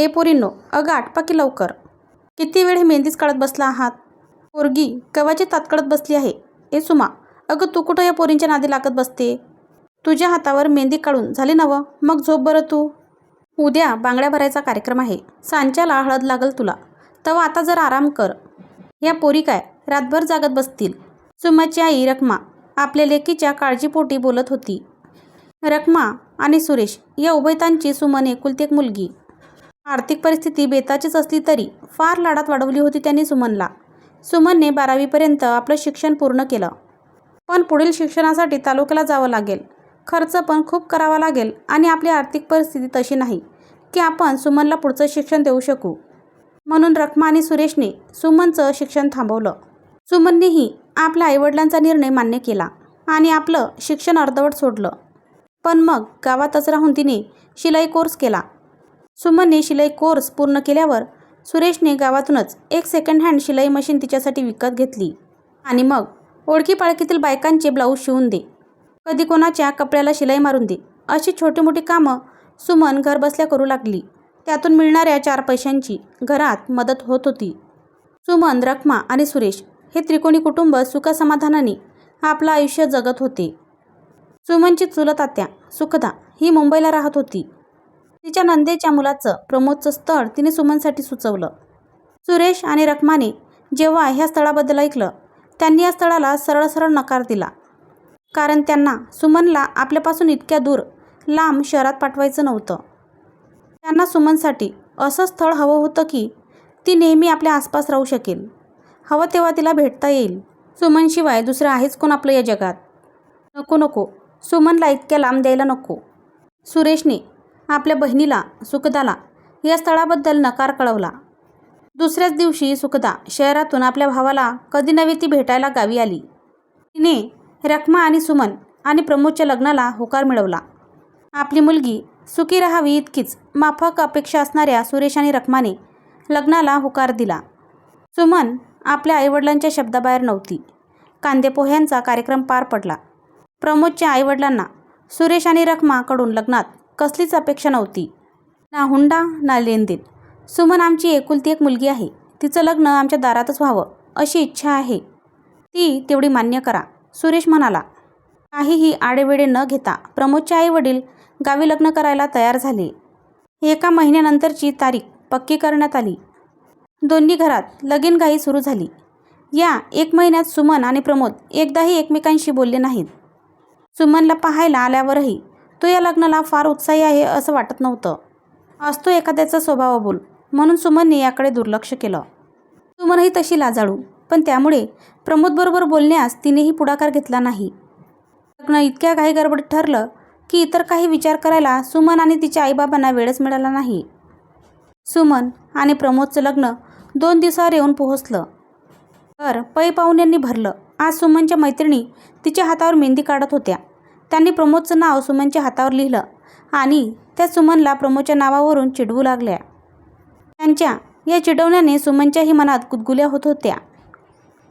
ए पोरींनो अगं आटपा की लवकर. किती वेळ हे मेहंदीच काढत बसला आहात? पोरगी कवाची तात्कळत बसली आहे? ए सुमा अगं तू कुठं या पोरींच्या नादी लागत बसते? तुझ्या हातावर मेहंदी काढून झाली नवं मग झोप बरं तू? उद्या बांगड्या भरायचा कार्यक्रम आहे सांच्याला हळद लागल तुला. तवा आता जर आराम कर. या पोरी काय रातभर जागत बसतील? सुमाची आई रखमा आपल्या लेकीच्या काळजीपोटी बोलत होती. रखमा आणि सुरेश या उभयतांची सुमन एकुलती एक मुलगी. आर्थिक परिस्थिती बेताचीच असली तरी फार लाडात वाढवली होती त्यांनी सुमनला. सुमनने बारावीपर्यंत आपलं शिक्षण पूर्ण केलं. पण पुढील शिक्षणासाठी तालुक्याला जावं लागेल. खर्च पण खूप करावा लागेल आणि आपली आर्थिक परिस्थिती तशी नाही की आपण सुमनला पुढचं शिक्षण देऊ शकू. म्हणून रखमा आणि सुरेशने सुमनचं शिक्षण थांबवलं. सुमननेही आपल्या आईवडिलांचा निर्णय मान्य केला आणि आपलं शिक्षण अर्धवट सोडलं. पण मग गावातच राहून तिने शिलाई कोर्स केला. सुमनने शिलाई कोर्स पूर्ण केल्यावर सुरेशने गावातूनच एक सेकंड हँड शिलाई मशीन तिच्यासाठी विकत घेतली. आणि मग ओळखी पाळखीतील बायकांचे ब्लाऊज शिवून दे. कधी कोणाच्या कपड्याला शिलाई मारून दे. अशी छोटी मोठी कामं सुमन घरबसल्या करू लागली. त्यातून मिळणाऱ्या चार पैशांची घरात मदत होत होती. सुमन रखमा आणि सुरेश हे त्रिकोणी कुटुंब सुखसमाधानाने आपलं आयुष्य जगत होते. सुमनची चुलत आत्या सुखदा ही मुंबईला राहत होती. तिच्या नंदेच्या मुलाचं प्रमोदचं स्थळ तिने सुमनसाठी सुचवलं. सुरेश आणि रखमाने जेव्हा ह्या स्थळाबद्दल ऐकलं त्यांनी या स्थळाला सरळ सरळ नकार दिला. कारण त्यांना सुमनला आपल्यापासून इतक्या दूर लांब शहरात पाठवायचं नव्हतं. त्यांना सुमनसाठी असं स्थळ हवं होतं की ती नेहमी आपल्या आसपास राहू शकेल. हवं तेव्हा तिला भेटता येईल. सुमनशिवाय दुसरं आहेच कोण आपलं या जगात? नको नको. सुमनला इतक्या लांब द्यायला नको. सुरेशने आपल्या बहिणीला सुखदाला या स्थळाबद्दल नकार कळवला. दुसऱ्याच दिवशी सुखदा शहरातून आपल्या भावाला कधी नव्हे ती भेटायला गावी आली. तिने रखमा आणि सुमन आणि प्रमोदच्या लग्नाला होकार मिळवला. आपली मुलगी सुखी राहावी इतकीच माफक अपेक्षा असणाऱ्या सुरेश आणि रखमाने लग्नाला होकार दिला. सुमन आपल्या आईवडिलांच्या शब्दाबाहेर नव्हती. कांदेपोह्यांचा कार्यक्रम पार पडला. प्रमोदच्या आईवडिलांना सुरेश आणि रखमाकडून लग्नात कसलीच अपेक्षा नव्हती. ना हुंडा ना लेनदेन. सुमन आमची एकुलती एक मुलगी आहे. तिचं लग्न आमच्या दारातच व्हावं अशी इच्छा आहे. ती तेवढी मान्य करा सुरेश म्हणाला. काहीही आडेवेडे न घेता प्रमोदचे आईवडील गावी लग्न करायला तयार झाले. एका महिन्यानंतरची तारीख पक्की करण्यात आली. दोन्ही घरात लगीनघाई सुरू झाली. या एक महिन्यात सुमन आणि प्रमोद एकदाही एकमेकांशी बोलले नाहीत. सुमनला पाहायला आल्यावरही तो या लग्नाला फार उत्साही आहे असं वाटत नव्हतं. असतो एखाद्याचा स्वभाव बोल म्हणून सुमनने याकडे दुर्लक्ष केलं. सुमनही तशी लाजाळू. पण त्यामुळे प्रमोदबरोबर बोलण्यास तिनेही पुढाकार घेतला नाही. लग्न इतक्या काही गडबड ठरलं की इतर काही विचार करायला सुमन आणि तिच्या आईबाबांना वेळच मिळाला नाही. सुमन आणि प्रमोदचं लग्न दोन दिवसावर येऊन पोहोचलं. तर पै पाहुण्यांनी भरलं. आज सुमनच्या मैत्रिणी तिच्या हातावर मेहंदी काढत होत्या. त्यांनी प्रमोदचं नाव सुमनच्या हातावर लिहिलं आणि त्या सुमनला प्रमोदच्या नावावरून चिडवू लागल्या. त्यांच्या या चिडवण्याने सुमनच्याही मनात गुदगुल्या होत होत्या.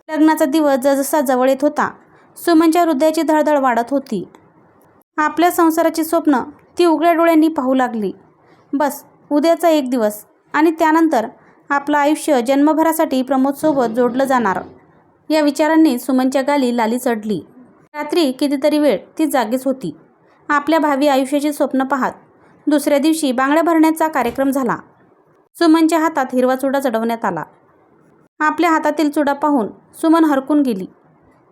लग्नाचा दिवस जसजसा जवळ येत होता सुमनच्या हृदयाची धडधड वाढत होती. आपल्या संसाराची स्वप्न ती उघड्या डोळ्यांनी पाहू लागली. बस उद्याचा एक दिवस आणि त्यानंतर आपलं आयुष्य जन्मभरासाठी प्रमोदसोबत जोडलं जाणार. या विचारांनी सुमनच्या गाली लाली चढली. रात्री कितीतरी वेळ ती जागीच होती. आपल्या भावी आयुष्याची स्वप्न पाहत दुसऱ्या दिवशी बांगड्या भरण्याचा कार्यक्रम झाला. सुमनच्या हातात हिरवा चुडा चढवण्यात आला. आपल्या हातातील चुडा पाहून सुमन हरकून गेली.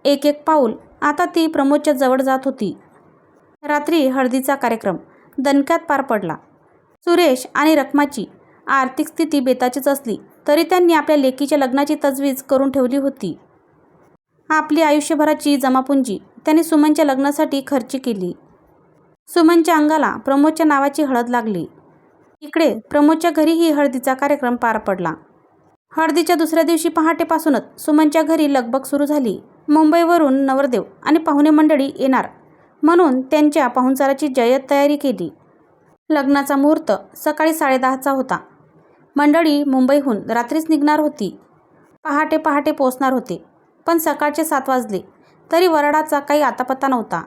एक एक पाऊल आता ती प्रमोदच्या जवळ जात होती. रात्री हळदीचा कार्यक्रम दणक्यात पार पडला. सुरेश आणि रखमाची आर्थिक स्थिती बेताचीच असली तरी त्यांनी आपल्या लेकीच्या लग्नाची तजवीज करून ठेवली होती. आपली आयुष्यभराची जमापुंजी त्याने सुमनच्या लग्नासाठी खर्ची केली. सुमनच्या अंगाला प्रमोदच्या नावाची हळद लागली. इकडे प्रमोदच्या घरीही हळदीचा कार्यक्रम पार पडला. हळदीच्या दुसऱ्या दिवशी पहाटेपासूनच सुमनच्या घरी लगबग सुरू झाली. मुंबईवरून नवरदेव आणि पाहुणे मंडळी येणार म्हणून त्यांच्या पाहुणचाराची जय्यत तयारी केली. लग्नाचा मुहूर्त सकाळी साडेदहाचा होता. मंडळी मुंबईहून रात्रीच निघणार होती. पहाटे पहाटे पोचणार होते. पण सकाळचे सात वाजले. तरी वरडाचा काही आतापत्ता नव्हता.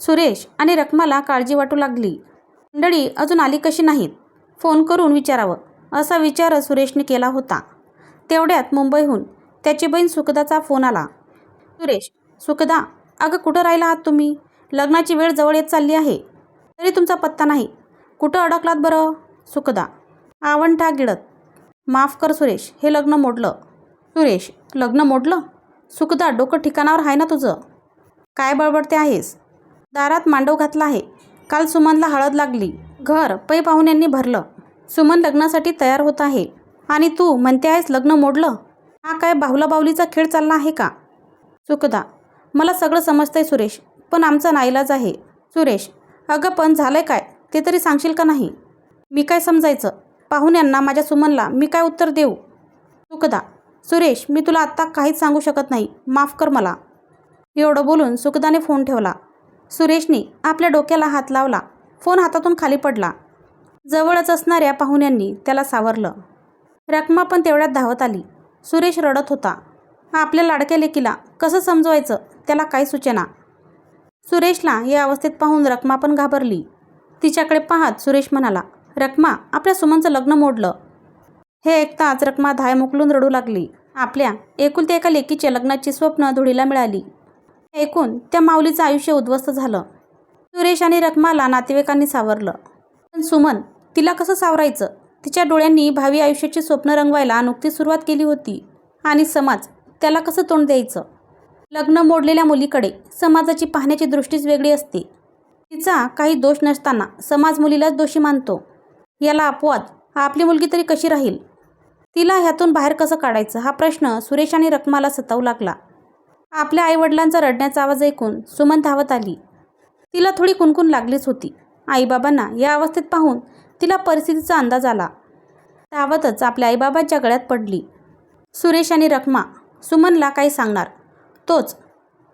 सुरेश आणि रखमाला काळजी वाटू लागली. मंडळी अजून आली कशी नाहीत? फोन करून विचारावं असा विचार सुरेशने केला होता. तेवढ्यात मुंबईहून त्याची बहीण सुखदाचा फोन आला. सुरेश सुखदा अगं कुठं राहिला आहात तुम्ही? लग्नाची वेळ जवळ येत चालली आहे. तरी तुमचा पत्ता नाही. कुठं अडकलात बरं? सुखदा आवंठा गिळत. माफ कर सुरेश हे लग्न मोडलं. सुरेश लग्न मोडलं? सुखदा डोकं ठिकाणावर आहे ना तुझं? काय बळबडते आहेस? दारात मांडव घातला आहे. काल सुमनला हळद लागली. घर पै पाहुण्यांनी भरलं. सुमन लग्नासाठी तयार होत आहे. आणि तू म्हणते आहेस लग्न मोडलं? हा काय बाहुला बाहुलीचा खेळ चालला आहे का? सुखदा मला सगळं समजतंय सुरेश पण आमचा नाईलाज आहे. सुरेश अगं पण झालंय काय? ते तरी सांगशील का नाही? मी काय समजायचं? पाहुण्यांना माझ्या सुमनला मी काय उत्तर देऊ? सुखदा सुरेश मी तुला आत्ता काहीच सांगू शकत नाही. माफ कर मला. एवढं बोलून सुखदाने फोन ठेवला. सुरेशने आपल्या डोक्याला हात लावला. फोन हातातून खाली पडला. जवळच असणाऱ्या पाहुण्यांनी त्याला सावरलं. रकमा पण तेवढ्यात धावत आली. सुरेश रडत होता. आपल्या लाडक्या लेकीला कसं समजवायचं? त्याला काही सूचना. सुरेशला या अवस्थेत पाहून रकमा पण घाबरली. तिच्याकडे पाहत सुरेश म्हणाला रकमा आपल्या सुमनचं लग्न मोडलं. हे ऐकता रकमा धाय मोकलून रडू लागली. आपल्या एकुलत्या एका लेकीच्या लग्नाची स्वप्न धुळीला मिळाली. ऐकून त्या माऊलीचं आयुष्य उद्ध्वस्त झालं. सुरेश आणि रकमाला नातेवाईकांनी सावरलं. पण सुमन तिला कसं सावरायचं? तिच्या डोळ्यांनी भावी आयुष्याची स्वप्न रंगवायला नुकतीच सुरुवात केली होती. आणि समाज त्याला कसं तोंड द्यायचं? लग्न मोडलेल्या मुलीकडे समाजाची पाहण्याची दृष्टीच वेगळी असते. तिचा काही दोष नसताना समाज मुलीलाच दोषी मानतो. याला अपवाद आपली मुलगी तरी कशी राहील? तिला ह्यातून बाहेर कसं काढायचं? हा प्रश्न सुरेश आणि रकमाला सतावू लागला. आपल्या आईवडिलांचा रडण्याचा आवाज ऐकून सुमन धावत आली. तिला थोडी कुणकुण लागलीच होती. आईबाबांना या अवस्थेत पाहून तिला परिस्थितीचा अंदाज आला. धावतच आपल्या आईबाबांच्या गळ्यात पडली. सुरेश आणि रकमा सुमनला काही सांगणार. तोच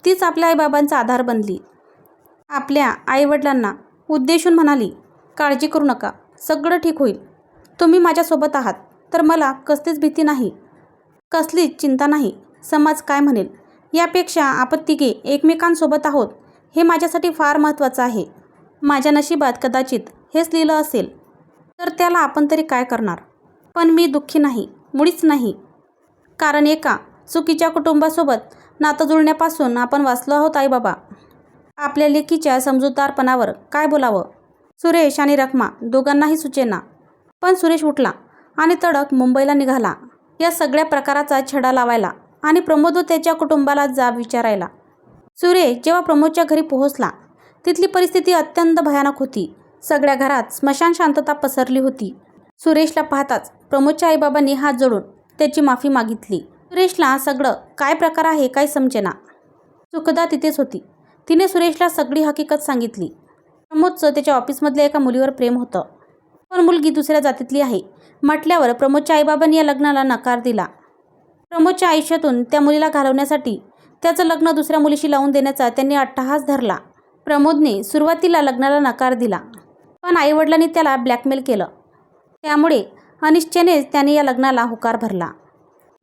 तीच आपल्या आईबाबांचा आधार बनली. आपल्या आईवडिलांना उद्देशून म्हणाली काळजी करू नका सगळं ठीक होईल. तुम्ही माझ्यासोबत आहात. तर मला कसलीच भीती नाही. कसलीच चिंता नाही. समाज काय म्हणेल? यापेक्षा आपण तिघे एकमेकांसोबत आहोत. हे माझ्यासाठी फार महत्त्वाचं आहे. माझ्या नशिबात कदाचित हेच लिहिलं असेल. तर त्याला आपण तरी काय करणार? पण मी दुःखी नाही. मुळीच नाही. कारण एका चुकीच्या कुटुंबासोबत नातं जुळण्यापासून आपण वाचलो आहोत आईबाबा. आपल्या लेकीच्या समजूतदारपणावर काय बोलावं? सुरेश आणि रखमा दोघांनाही सुचेना. पण सुरेश उठला. आणि तडक मुंबईला निघाला. या सगळ्या प्रकाराचा छडा लावायला आणि प्रमोद व त्याच्या कुटुंबाला जाब विचारायला. सुरेश जेव्हा प्रमोदच्या घरी पोहोचला तिथली परिस्थिती अत्यंत भयानक होती. सगळ्या घरात स्मशान शांतता पसरली होती. सुरेशला पाहताच प्रमोदच्या आईबाबांनी हात जोडून त्याची माफी मागितली. सुरेशला सगळं काय प्रकार आहे काय समजेना. सुखदा तिथेच होती. तिने सुरेशला सगळी हकीकत सांगितली. प्रमोदचं त्याच्या ऑफिसमधल्या एका मुलीवर प्रेम होतं. पण मुलगी दुसऱ्या जातीतली आहे. म्हटल्यावर प्रमोदच्या आईबाबांनी या लग्नाला नकार दिला. प्रमोदच्या आयुष्यातून त्या मुलीला घालवण्यासाठी त्याचं लग्न दुसऱ्या मुलीशी लावून देण्याचा त्यांनी अट्टहास धरला. प्रमोदने सुरुवातीला लग्नाला नकार दिला पण आईवडिलांनी त्याला ब्लॅकमेल केलं. त्यामुळे अनिश्चयनेच त्याने या लग्नाला होकार भरला.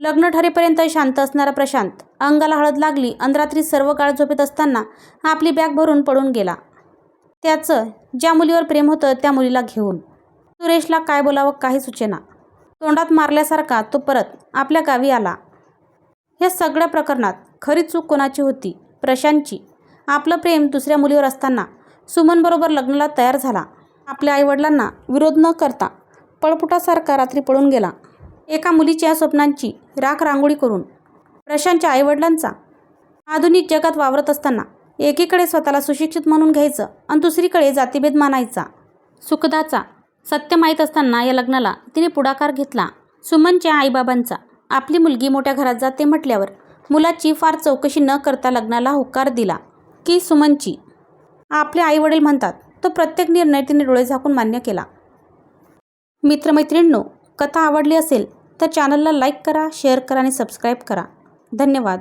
लग्न ठरेपर्यंत शांत असणारा प्रशांत अंगाला हळद लागली अंधरात्री सर्व काळ झोपेत असताना आपली बॅग भरून पडून गेला. त्याचं ज्या मुलीवर प्रेम होतं त्या मुलीला घेऊन. सुरेशला काय बोलावं काही सुचेना. तोंडात मारल्यासारखा तो परत आपल्या गावी आला. या सगळ्या प्रकरणात खरी चूक कोणाची होती? प्रशांतची. आपलं प्रेम दुसऱ्या मुलीवर असताना सुमनबरोबर लग्नाला तयार झाला. आपल्या आईवडिलांना विरोध न करता पळपुटासारखा रात्री पळून गेला. एका मुलीच्या स्वप्नांची राख रांगोळी करून प्रशांतच्या आईवडिलांचा आधुनिक जगात वावरत असताना एकीकडे स्वतःला सुशिक्षित म्हणून घ्यायचं आणि दुसरीकडे जातीभेद मानायचा. सुखदाचा सत्य माहीत असताना या लग्नाला तिने पुढाकार घेतला. सुमनच्या आईबाबांचा. आपली मुलगी मोठ्या घरात जाते म्हटल्यावर मुलाची फार चौकशी न करता लग्नाला होकार दिला. की सुमनची. आपले आईवडील म्हणतात तो प्रत्येक निर्णय तिने डोळे झाकून मान्य केला. मित्रमैत्रिणींनो कथा आवडली असेल तर चॅनलला लाईक करा शेअर करा आणि सबस्क्राईब करा. धन्यवाद.